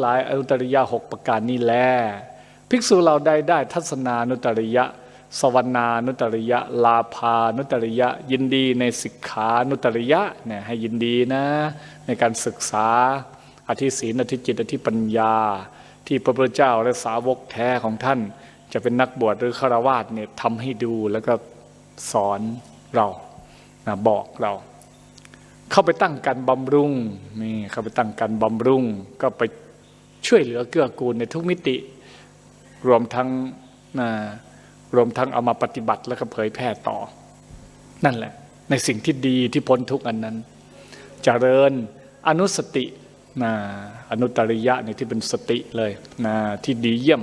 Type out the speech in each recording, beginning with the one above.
หลายอนุตริยะหกประการนี้แลภิกษุเราได้ได้ทัศนานุตริยะ สวนานุตริยะ ลาภานุตริยะ ยินดีในสิกขานุตริยะเนี่ยให้ยินดีนะ ในการศึกษาอธิศีลอธิจิตอธิปัญญา ที่พระพุทธเจ้าและสาวกแท้ของท่าน จะเป็นนักบวชหรือฆราวาสเนี่ยทำให้ดูแล้วก็สอนเรานะบอกเรา เข้าไปตั้งการบำรุงนี่เข้าไปตั้งการบำรุงก็ไป ช่วยเหลือเกื้อกูลในทุกมิติ รวมทั้งรวมทั้งเอามาปฏิบัติแล้วก็เผยแพร่ต่อ นั่นแหละ ในสิ่งที่ดีที่พ้นทุกอันนั้นจเจริญอนุสตินะอนุตริยะเนี่ยที่เป็นสติเลยนะที่ดีเยี่ยม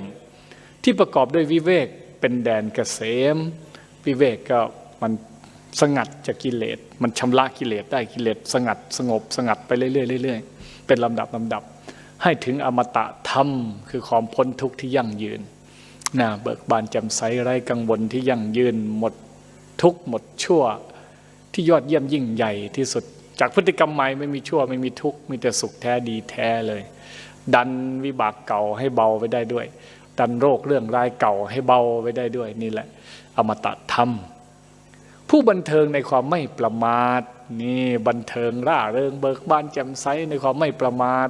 ที่ประกอบด้วยวิเวกเป็นแดนเกษม วิเวกก็มันสงัดจากกิเลส มันชำระกิเลสได้กิเลสสงัดสงบสงัดไปเรื่อยๆเรื่อยๆเป็นลำดับลำดับ ให้ถึงอมตะธรรม คือความพ้นทุกข์ที่ยั่งยืนนะเบิกบานแจ่มใสไร้กังวลที่ยั่งยืนหมดทุกข์หมดชั่ว ที่ยอดเยี่ยมยิ่งใหญ่ที่สุด จากพฤติกรรมใหม่ไม่มีชั่วไม่มีทุกข์มีแต่สุขแท้ดีแท้เลย ดันวิบากเก่าให้เบาไปได้ด้วย ดันโรคเรื่องร้ายเก่าให้เบาไปได้ด้วยนี่แหละ อมตะธรรม ผู้บันเทิงในความไม่ประมาทนี่บันเทิงร่าเริงเบิกบานแจ่มใสในความไม่ประมาท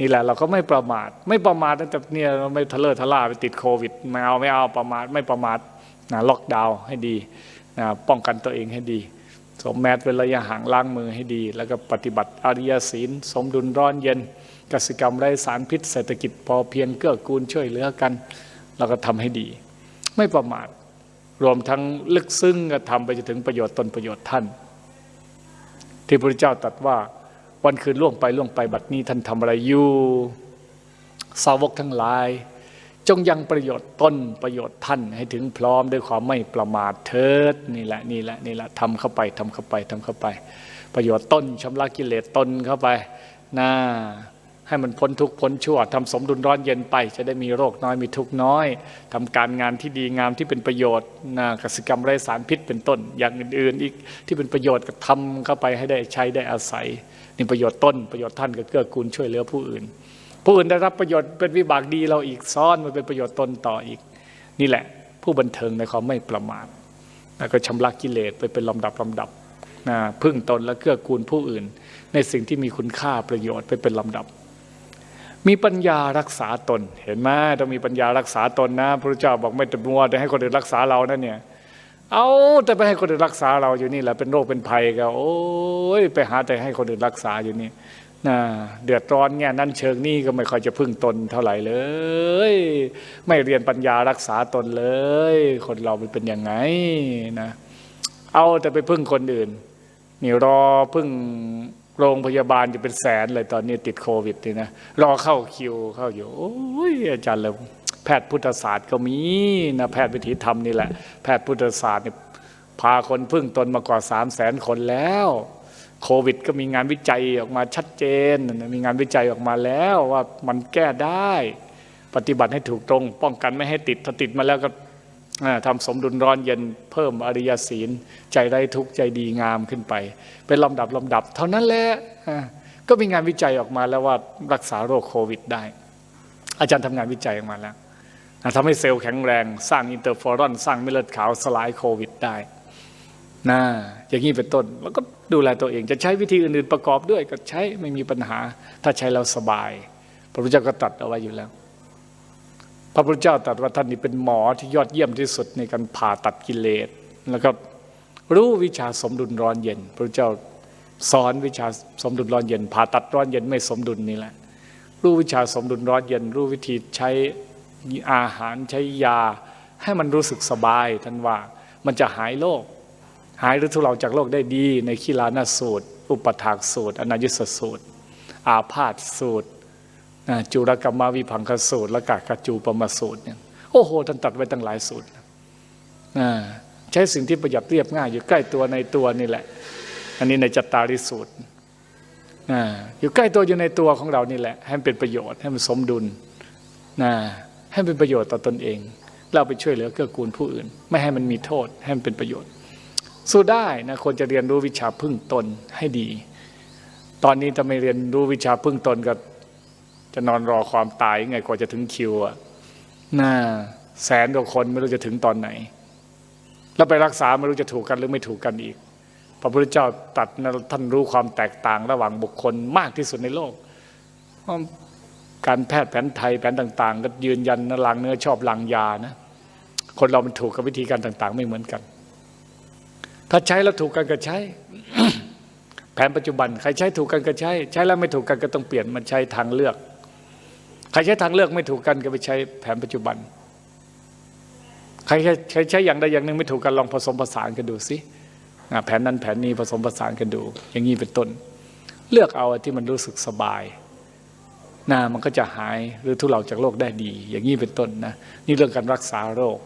นี่แหละเราก็ไม่ประมาท ไม่ประมาทตั้งแต่เนี่ยเราไม่ทะเลอะทะล่าไปติดโควิดไม่เอาไม่เอาประมาทไม่ประมาทนะล็อกดาวน์ให้ดีนะป้องกันตัวเองให้ดีสวมแมสเป็นระยะห่างล้างมือให้ดี แล้วก็ปฏิบัติอริยศีล สมดุลร้อนเย็นกสิกรรมไร้สารพิษเศรษฐกิจพอเพียงเกื้อกูลช่วยเหลือกัน เราก็ทำให้ดี ไม่ประมาท รวมทั้งลึกซึ้งก็ทำไปจนถึงประโยชน์ตนประโยชน์ท่าน ที่พระเจ้าตรัสว่า วันคืนล่วงไปล่วงไปบัดนี้ท่านทำอะไรอยู่ สาวกทั้งหลาย จงยังประโยชน์ตนประโยชน์ท่านให้ถึงพร้อมด้วยความไม่ประมาทเถิดนี่แหละนี่แหละนี่แหละทำเข้าไปทำเข้าไปทำเข้าไป ประโยชน์ต้นชำระกิเลสตนเข้าไปนะให้มันพ้นทุกข์พ้นชั่วทำสมดุลร้อนเย็นไป จะได้มีโรคน้อยมีทุกข์น้อยทำการงานที่ดีงามที่เป็นประโยชน์นะกสิกรรมไร้สารพิษเป็นต้น อย่างอื่นๆอีกที่เป็นประโยชน์ก็ทำเข้าไปให้ได้ใช้ได้อาศัย นี่ประโยชน์ต้นประโยชน์ท่านก็เกื้อกูลช่วยเหลือผู้อื่น ผู้อื่นได้รับประโยชน์เป็นวิบากดีเราอีกซ้อนมาเป็นประโยชน์ตนต่ออีก นี่แหละ ผู้บันเทิงในความไม่ประมาทแล้วก็ชำระกิเลสไปเป็นลำดับลำดับนะพึ่งตนและเกื้อกูลผู้อื่น ในสิ่งที่มีคุณค่าประโยชน์ไปเป็นลำดับ มีปัญญารักษาตน เห็นไหมต้องมีปัญญารักษาตนนะพระเจ้าบอกไม่ตมัวแต่ให้คนอื่นรักษาเรานั่นเนี่ย เอาแต่ไปให้คนอื่นรักษาเราอยู่นี่แหละเป็นโรคเป็นภัยก็โอ้ยไปหาแต่ให้คนอื่นรักษาอยู่นี่นะเดือดร้อนแง่นั้นเชิงนี่ก็ไม่ค่อยจะพึ่งตนเท่าไหร่เลย ไม่เรียนปัญญารักษาตนเลย คนเรามันเป็นยังไงนะ เอาแต่ไปพึ่งคนอื่น นี่รอพึ่ง โรงพยาบาลจะเป็นแสนเลยตอนนี้ติดโควิดนี่นะรอเข้าคิวเข้าอยู่โอ้ยอาจารย์เลยแพทย์พุทธศาสตร์ก็มีนะแพทย์วิถีธรรมนี่แหละ แพทย์พุทธศาสตร์เนี่ยพาคนพึ่งตนมากว่าสามแสนคนแล้วโควิด ก็มีงานวิจัยออกมาชัดเจน มีงานวิจัยออกมาแล้วว่ามันแก้ได้ ปฏิบัติให้ถูกตรง ป้องกันไม่ให้ติดถ้าติดมาแล้วก็ ทำสมดุลร้อนเย็นเพิ่มอริยศีล ใจได้ทุกข์ใจดีงามขึ้นไป เป็นลำดับลำดับ เท่านั้นแหละก็มีงานวิจัยออกมาแล้วว่ารักษาโรคโควิดได้ อาจารย์ทำงานวิจัยออกมาแล้วทำให้เซลล์แข็งแรง สร้างอินเตอร์ฟอรอน สร้างเม็ดเลือดขาวสลายโควิดได้นะอย่างนี้เป็นต้นแล้วก็ดูแลตัวเองจะใช้วิธีอื่นๆประกอบด้วยก็ใช้ไม่มีปัญหา ถ้าใช้แล้วสบาย พระพุทธเจ้าก็ตรัสเอาไว้อยู่แล้ว พระพุทธเจ้าตรัสว่าท่านนี่เป็นหมอที่ยอดเยี่ยมที่สุดในการผ่าตัดกิเลสแล้วก็รู้วิชาสมดุลร้อนเย็น พระพุทธเจ้าสอนวิชาสมดุลร้อนเย็น ผ่าตัดร้อนเย็นไม่สมดุลนี่แหละ รู้วิชาสมดุลร้อนเย็น รู้วิธีใช้อาหารใช้ยา ให้มันรู้สึกสบายท่านว่ามันจะหายโรคหายหรือทุเลาจากโรคได้ดีในขีลานาสูตร อุปถากสูตร อนายุสสูตร อาพาธสูตร จุรกรรมาวิพังคสูตรและกากจูปมาสูตรเนี่ยโอ้โหท่านตัดไว้ตั้งหลายสูตรใช้สิ่งที่ประหยัดเรียบง่าย อยู่ใกล้ตัวในตัวนี่แหละ อันนี้ในจัตตาริสูตรอยู่ใกล้ตัวอยู่ในตัวของเรานี่แหละ ให้มันเป็นประโยชน์ให้มันสมดุลให้มันเป็นประโยชน์ต่อตนเอง เราไปช่วยเหลือเกื้อกูลผู้อื่น ไม่ให้มันมีโทษให้มันเป็นประโยชน์ สู้ได้นะควรจะเรียนรู้วิชาพึ่งตนให้ดี ตอนนี้ถ้าไม่เรียนรู้วิชาพึ่งตนก็จะ จะนอนรอความตายยังไงกว่าจะถึงคิวอะน่าแสนกว่าคนไม่รู้จะถึงตอนไหน แล้วไปรักษาไม่รู้จะถูกกันหรือไม่ถูกกันอีก พระพุทธเจ้าตัดท่านรู้ความแตกต่างระหว่างบุคคลมากที่สุดในโลก การแพทย์แผนไทยแผนต่าง ๆ ก็ยืนยันนะลางเนื้อชอบลางยานะ คนเรามันถูกกับวิธีการต่าง ๆ ไม่เหมือนกัน ถ้าใช้แล้วถูกกันก็ใช้ แผนปัจจุบัน ใครใช้ถูกกันก็ใช้ ใช้แล้วไม่ถูกกันก็ต้องเปลี่ยนมันใช้ทางเลือก ใครใช้ทางเลือกไม่ถูกกันก็ไปใช้แผนปัจจุบัน ใครใช้ใครใช้อย่างใดอย่างหนึ่งไม่ถูกกันลองผสมผสานกันดูสิแผนนั้นแผนนี้ผสมผสานกันดู อย่างนี้เป็นต้น เลือกเอาที่มันรู้สึกสบายนะมันก็จะหายหรือทุเลาจากโรคได้ดี อย่างนี้เป็นต้นนะนี่เรื่องการรักษาโรค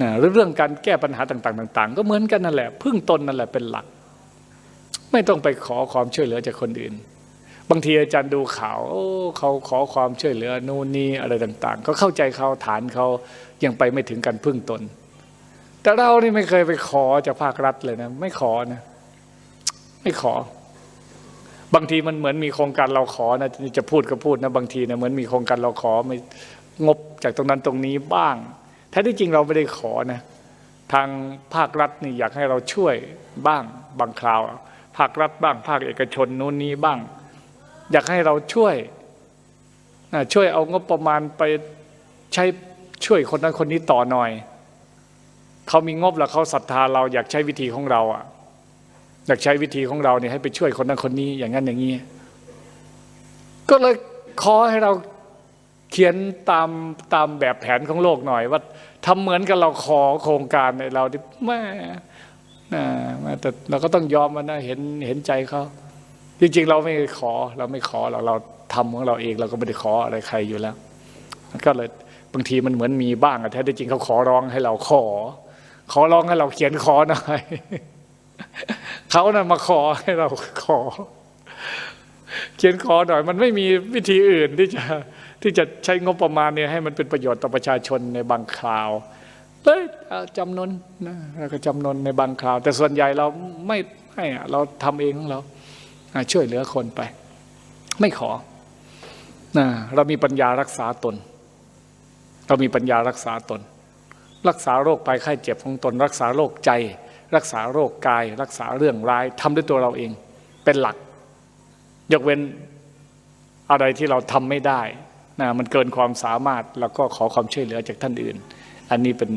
นะหรือเรื่องการแก้ปัญหาต่างๆต่างๆ ก็เหมือนกันนั่นแหละพึ่งตนนั่นแหละเป็นหลัก ไม่ต้องไปขอความช่วยเหลือจากคนอื่น บางทีอาจารย์ดูข่าวเขาขอความช่วยเหลือนู่นนี่อะไรต่าง ๆ ก็เข้าใจเขาฐานเขายังไปไม่ถึงการพึ่งตน แต่เรานี่ไม่เคยไปขอจากภาครัฐเลยนะ ไม่ขอนะ ไม่ขอ บางทีมันเหมือนมีโครงการเราขอนะจะพูดก็พูดนะ บางทีนะเหมือนมีโครงการเราขอไม่งบจากตรงนั้นตรงนี้บ้างแท้ที่จริงเราไม่ได้ขอนะ ทางภาครัฐนี่อยากให้เราช่วยบ้างบางคราว ภาครัฐบ้าง ภาคเอกชนนู้นนี้บ้าง อยากให้เราช่วยช่วยเอางบประมาณไปใช้ช่วยคนนั้นคนนี้ต่อหน่อย เขามีงบแล้วเขาศรัทธาเราอยากใช้วิธีของเราอะอยากใช้วิธีของเราเนี่ยให้ไปช่วยคนนั้นคนนี้อย่างนั้นอย่างนี้ ก็เลยขอให้เราเขียนตามตามแบบแผนของโลกหน่อย ว่าทำเหมือนกับเราขอโครงการในเราที่แม่นะแต่เราก็ต้องยอมมันนะเห็นเห็นใจเขา จริงๆ เราไม่ขอเราไม่ขอเราเราทำของเราเองเราก็ไม่ได้ขออะไรใครอยู่แล้วก็เลยบางทีมันเหมือนมีบ้างแท้จริงเขาขอร้องให้เราขอ ขอร้องให้เราเขียนขอหน่อยเขานะ่ะมาขอให้เราขอ เขียนขอหน่อย มันไม่มีวิธีอื่นที่จะที่จะใช้งบประมาณเนี่ยให้มันเป็นประโยชน์ต่อประชาชนในบางคราวเลยเอาจำนนนะเราก็จำนนในบางคราว แต่ส่วนใหญ่เราไม่ให้เราทำเองของเรา ช่วยเหลือคนไป ไม่ขอนะเรามีปัญญารักษาตน เรามีปัญญารักษาตน รักษาโรคภัยไข้เจ็บของตน รักษาโรคใจ รักษาโรคกาย รักษาเรื่องร้ายทำด้วยตัวเราเอง เป็นหลัก ยกเว้นอะไรที่เราทำไม่ได้นะมันเกินความสามารถเราก็ขอความช่วยเหลือจากท่านอื่น อันนี้เป็น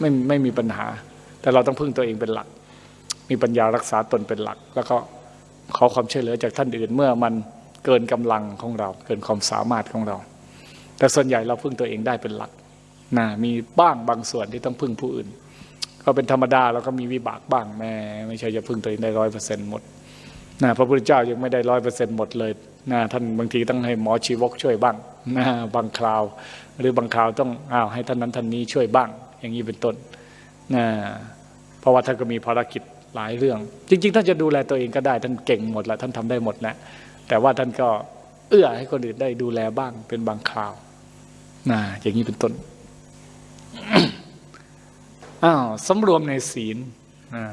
ไม่ไม่มีปัญหา แต่เราต้องพึ่งตัวเองเป็นหลัก มีปัญญารักษาตนเป็นหลัก แล้วก็ ขอความช่วยเหลือจากท่านอื่นเมื่อมันเกินกำลังของเรา เกินความสามารถของเรา แต่ส่วนใหญ่เราพึ่งตัวเองได้เป็นหลักนะมีบ้างบางส่วนที่ต้องพึ่งผู้อื่น ก็เป็นธรรมดาเราก็มีวิบากบ้างแม่ไม่ใช่จะพึ่งตัวเองได้ร้อยเปอร์เซ็นต์หมดนะพระพุทธเจ้ายังไม่ได้ร้อยเปอร์เซ็นต์หมดเลยนะท่านบางทีต้องให้หมอชีวกช่วยบ้างนะบางคราว หรือบางคราวต้องอ้าวให้ท่านนั้นท่านนี้ช่วยบ้าง อย่างนี้เป็นต้นนะเพราะว่าท่านก็มีภารกิจ หลายเรื่อง จริง ๆ ท่านจะดูแลตัวเองก็ได้ ท่านเก่งหมดละท่านทำได้หมดแหละแต่ว่าท่านก็เอื้อให้คนอื่นได้ดูแลบ้างเป็นบางคราวนะอย่างนี้เป็นต้นอ้าวสำรวมในศีลนะ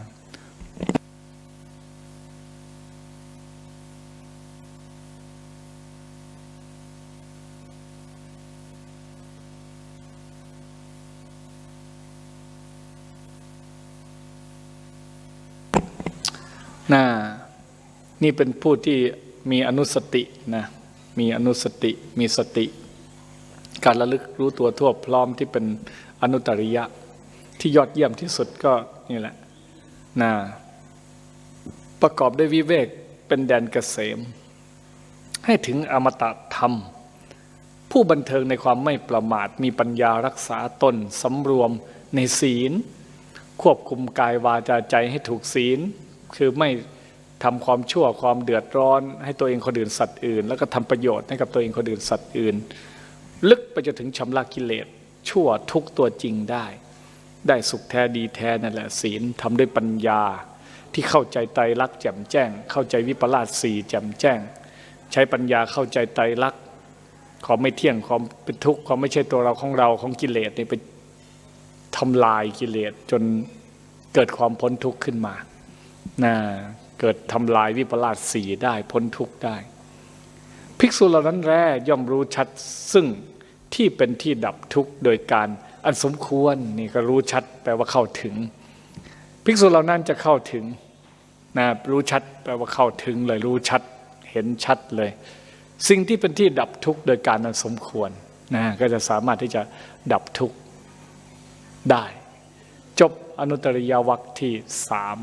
นะนี่เป็นผู้ที่มีอนุสตินะมีอนุสติมีสติ การระลึกรู้ตัวทั่วพร้อมที่เป็นอนุตริยะ ที่ยอดเยี่ยมที่สุดก็นี่แหละนะประกอบด้วยวิเวกเป็นแดนเกษม ให้ถึงอมตะธรรม ผู้บันเทิงในความไม่ประมาทมีปัญญารักษาตนสำรวมในศีล ควบคุมกายวาจาใจให้ถูกศีล คือไม่ทำความชั่วความเดือดร้อน ให้ตัวเองคนอื่นสัตว์อื่น แล้วก็ทำประโยชน์ให้กับตัวเองคนอื่นสัตว์อื่น ลึกไปจนถึงชำระกิเลสชั่วทุกตัวจริงได้ ได้สุขแท้ดีแท้นั่นแหละศีลทำด้วยปัญญาที่เข้าใจไตรลักษณ์แจ่มแจ้ง เข้าใจวิปลาสสี่แจ่มแจ้ง ใช้ปัญญาเข้าใจไตรลักษณ์ความไม่เที่ยงความเป็นทุกข์ความไม่ใช่ตัวเราของเราของกิเลสนี่ไปทำลายกิเลสจนเกิดความพ้นทุกข์ขึ้นมา นะเกิดทำลายวิปลาสสีได้พ้นทุกข์ได้ ภิกษุเหล่านั้นแร่ย่อมรู้ชัดซึ่งที่เป็นที่ดับทุกข์โดยการอันสมควรนี่ก็รู้ชัดแปลว่าเข้าถึง ภิกษุเหล่านั้นจะเข้าถึงนะรู้ชัดแปลว่าเข้าถึงเลยรู้ชัดเห็นชัดเลย สิ่งที่เป็นที่ดับทุกข์โดยการอันสมควรนะก็จะสามารถที่จะดับทุกข์ได้ จบอนุตตริยวัคที่สาม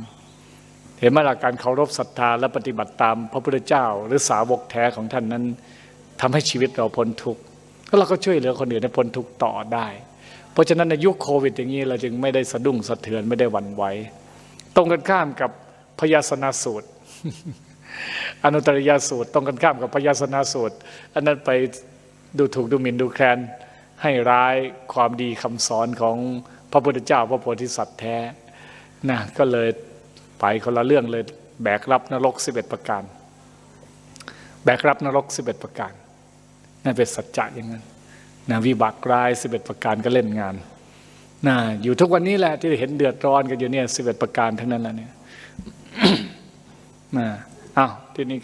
เห็นไหมล่ะการเคารพศรัทธาและปฏิบัติตามพระพุทธเจ้า หรือสาวกแท้ของท่านนั้นทำให้ชีวิตเราพ้นทุกข์แล้วเราก็ช่วยเหลือคนอื่นให้พ้นทุกข์ต่อได้ เพราะฉะนั้นในยุคโควิดอย่างนี้เราจึงไม่ได้สะดุ้งสะเทือนไม่ได้หวั่นไหวตรงกันข้ามกับพยาสนาสูตร อนุตริยสูตรตรงกันข้ามกับพยาสนาสูตร อันนั้นไปดูถูกดูหมิ่นดูแคลนให้ร้ายความดีคำสอนของพระพุทธเจ้าพระโพธิสัตว์แท้นะก็เลย ไปคนละเรื่องเลยแบกรับนรก11ประการ แบกรับนรก11ประการนั่นเป็นสัจจะอย่างนั้นนะวิบากร้ายสิบเอ็ดประการก็เล่นงานนะอยู่ทุกวันนี้แหละที่เห็นเดือดร้อนกันอยู่เนี่ยสิบเอ็ดประการทั้งนั้นแหละเนี่ยนะอ้าวทีนี้